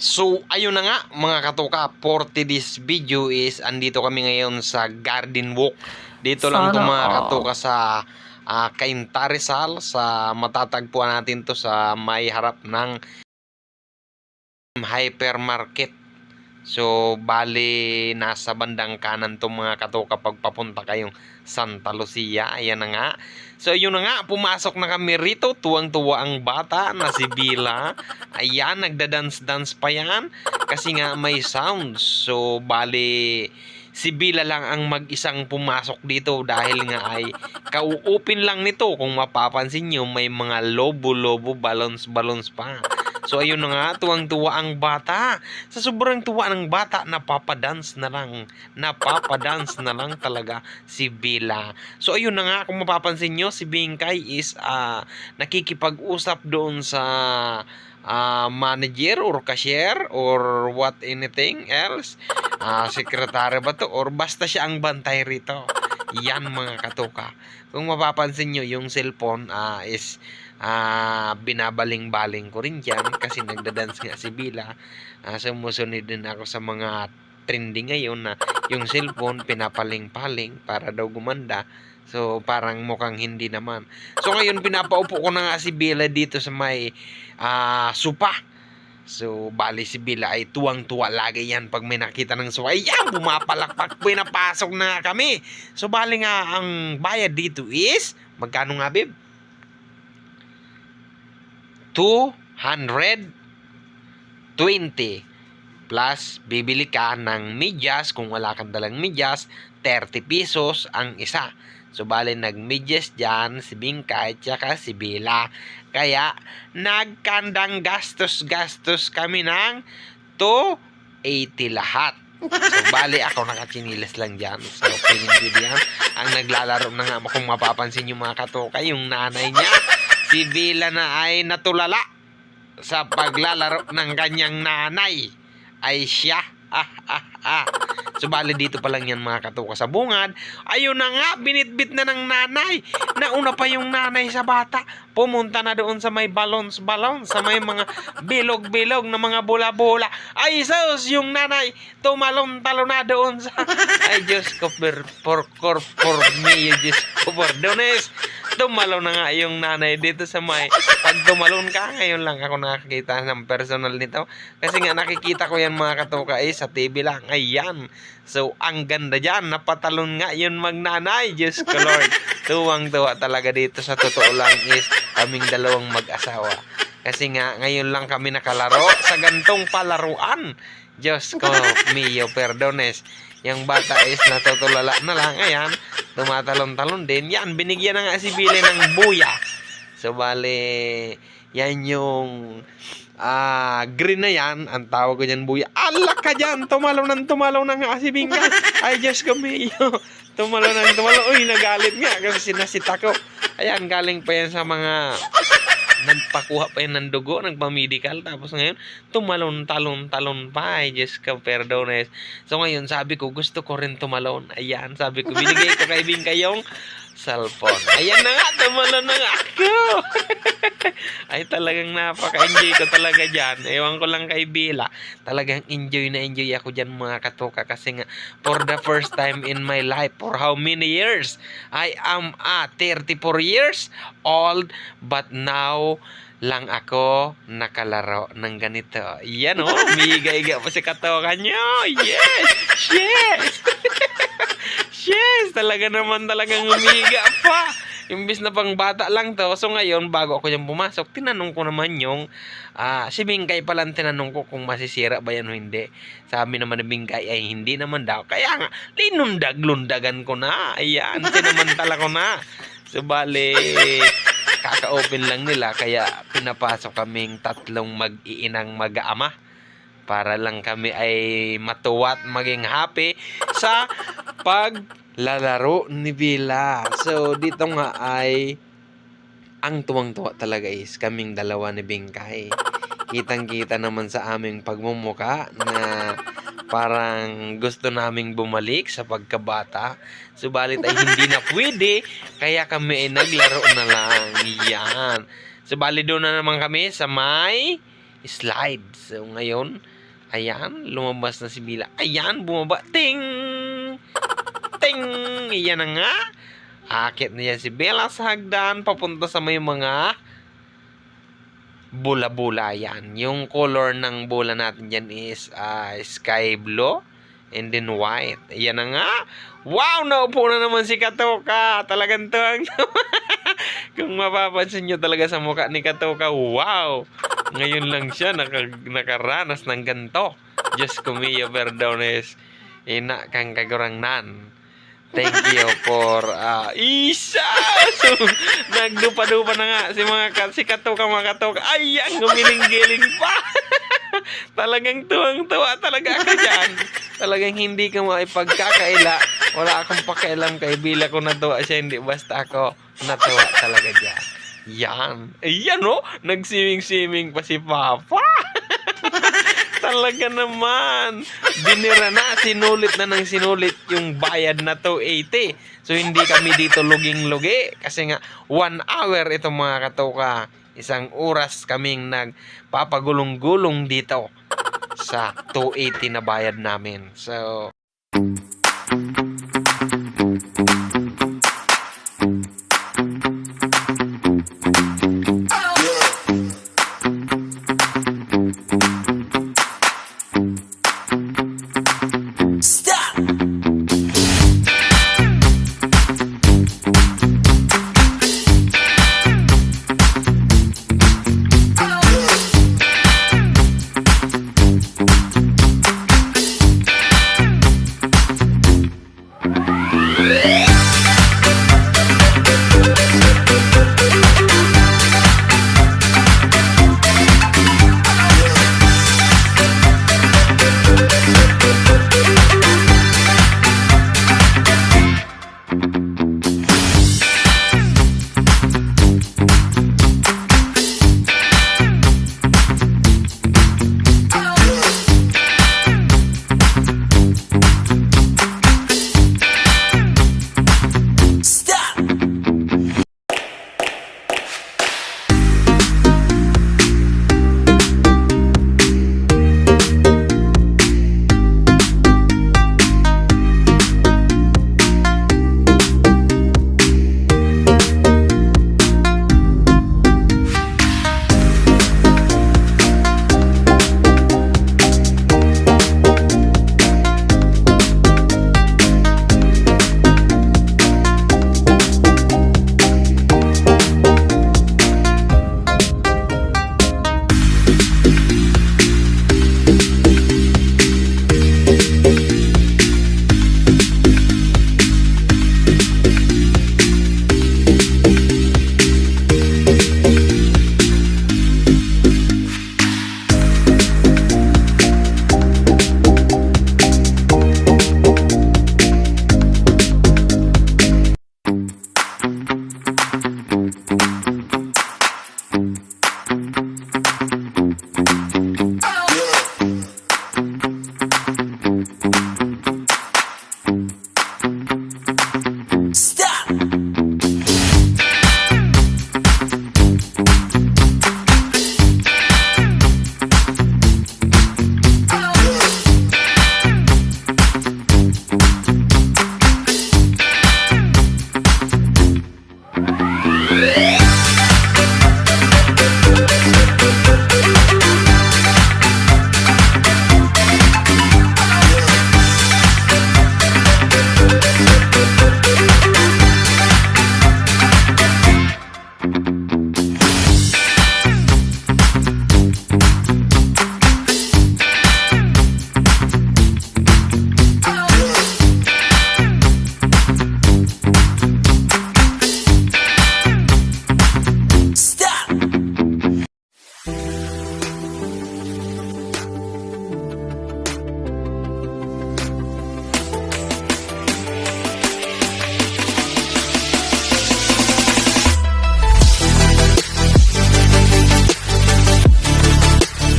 So, ayun na nga mga katoka, for today's video is andito kami ngayon sa garden walk. Dito lang to Sana mga katoka sa uh, Cainta Rizal sa matatagpuan natin to sa may harap ng hypermarket. So, bali nasa bandang kanan to mga katoka pag papunta kayong Santa Lucia. Ayan na nga. So, yun na nga, pumasok na kami rito. Tuwang-tuwa ang bata na si Bila. Ayan, nagda-dance-dance pa yan. Kasi nga may sound. So, bali, si Bila lang ang mag-isang pumasok dito dahil nga ay kau-open lang nito. Kung mapapansin nyo, may mga lobo-lobo, balons-balons pa. So ayun na nga, tuwang-tuwa ang bata. Sa sobrang tuwa ng bata, napapadance na lang. Napapadance na lang talaga si Bila. So ayun na nga, kung mapapansin nyo, si Bingkay is ah, nakikipag-usap doon sa ah, manager or cashier or what anything else. Ah, sekretary ba to? Or basta siya ang bantay rito. Yan mga katuka. Kung mapapansin nyo, yung cellphone ah, is ah binabaling-baling ko rin dyan kasi nagda-dance nga si Bila. Ah, sumusunod din ako sa mga trending ngayon na yung cellphone pinapaling-paling para daw gumanda. So, parang mukhang hindi naman. So, ngayon, pinapaupo ko na nga si Bila dito sa may ah, supa. So, bali si Bila ay tuwang-tuwa lagi yan pag may nakita ng supa. Ayan, bumapalakpak, pinapasok na kami. So, bali nga, ang bayad dito is, magkano nga, Bib? 220 plus bibili ka ng medyas kung wala kang dalang medyas 30 pesos ang isa. So bali nagmedyas dyan si Bingkay tsaka si Bila kaya nagkandang gastos-gastos kami ng 280 lahat. So bali ako nakachinilas lang dyan. So pinindi yan. Ang naglalaro na nga kung mapapansin yung mga katoka yung nanay niya si Bila na ay natulala sa paglalaro ng kanyang nanay ay siya. Ah, ah, ah. Subali dito pa lang yan mga katuka sa bungad. Ayun na nga, binitbit na ng nanay. Nauna pa yung nanay sa bata. Pumunta na doon sa may balons-balons, sa may mga bilog-bilog na mga bola-bola. Ay, sus, yung nanay, tumalon-talon na doon sa... Ay, Diyos ko, por, por, por me, Diyos ko, pordones. Tumalon na nga yung nanay dito sa may... Pag tumalon ka, ngayon lang ako nakakita ng personal nito. Kasi nga nakikita ko yan mga katuka eh, sa TV lang. Ayan. So, ang ganda dyan. Napatalon nga yun magnanay. Diyos ko Lord. Tuwang-tuwa talaga dito sa totoo lang is kaming dalawang mag-asawa. Kasi nga, ngayon lang kami nakalaro sa gantong palaruan. Diyos ko, mio perdones. Yung bata is natutulala na lang. Ayan, tumatalon-talon din. Yan, binigyan na nga si Billy ng buya. So, bale, yan yung ah green na yan. Ang tawag ko dyan, buya. Alak ka dyan! Tumalaw ng tumalaw na nga si Bingka. Ay, Diyos ko, Mio. Tumalaw ng tumalaw. Uy, nagalit nga kasi sinasita ko. Ayan, galing pa yan sa mga nagpakuha pa yan ng dugo, nagpa-medical, tapos ngayon, tumalon, talon, talon pa, ay ka, perdones. So ngayon, sabi ko, gusto ko rin tumalon. Ayan, sabi ko, binigay ko kay Bing kayong cellphone. Ayan na nga, tumalon na nga ako. ay talagang napaka-enjoy ko talaga dyan. Ewan ko lang kay Bila. Talagang enjoy na enjoy ako dyan mga katoka kasi nga for the first time in my life for how many years? I am ah, 34 years old but now lang ako nakalaro ng ganito. Yan o, oh, miga-iga pa si katoka nyo. Yes! Yes! yes! Talaga naman talagang umiga pa. Imbis na pang bata lang to. So ngayon, bago ako yung pumasok, tinanong ko naman yung ah si Bingkay pala tinanong ko kung masisira ba yan o hindi. Sabi naman ni Bingkay ay hindi naman daw. Kaya nga, linundag-lundagan ko na. Ayan, sinamantala ko na. So bale, kaka-open lang nila kaya pinapasok kaming tatlong mag-iinang mag-aama para lang kami ay matuwa at maging happy sa paglalaro ni Bila. So dito nga ay ang tuwang-tuwa talaga is kaming dalawa ni Bingkay. Kitang-kita naman sa aming pagmumuka na parang gusto naming bumalik sa pagkabata. Subalit ay hindi na pwede, kaya kami ay naglaro na lang. Yan. Subalit doon na naman kami sa may slide. So ngayon, ayan, lumabas na si Bila. Ayan, bumaba. Ting! Ting! Iyan na nga. Akit na yan si Bella sa hagdan papunta sa may mga bula-bula yan. Yung color ng bola natin dyan is ah, sky blue and then white. Yan na nga. Wow! Naupo na naman si Katoka. Talagang tuwang Kung mapapansin nyo talaga sa mukha ni Katoka, wow! Ngayon lang siya naka, nakaranas ng ganto. Diyos ko mio, perdones. Ina kang kagurangnan. Thank you for uh, isa. So, nagdupa-dupa na nga si mga ka- si Katoka mga Katoka. Ay, ang gumiling-giling pa. Talagang tuwang-tuwa talaga ako dyan. Talagang hindi ka maipagkakaila. Wala akong pakialam kay Bila ko natuwa siya. Hindi basta ako natuwa talaga dyan. Yan. Ayan oh. Nagsiming-siming pa si Papa. Talaga naman. Dinira na, sinulit na ng sinulit yung bayad na 280. So hindi kami dito luging-lugi kasi nga 1 hour ito mga katoka. Isang oras kaming nagpapagulong-gulong dito sa 280 na bayad namin. So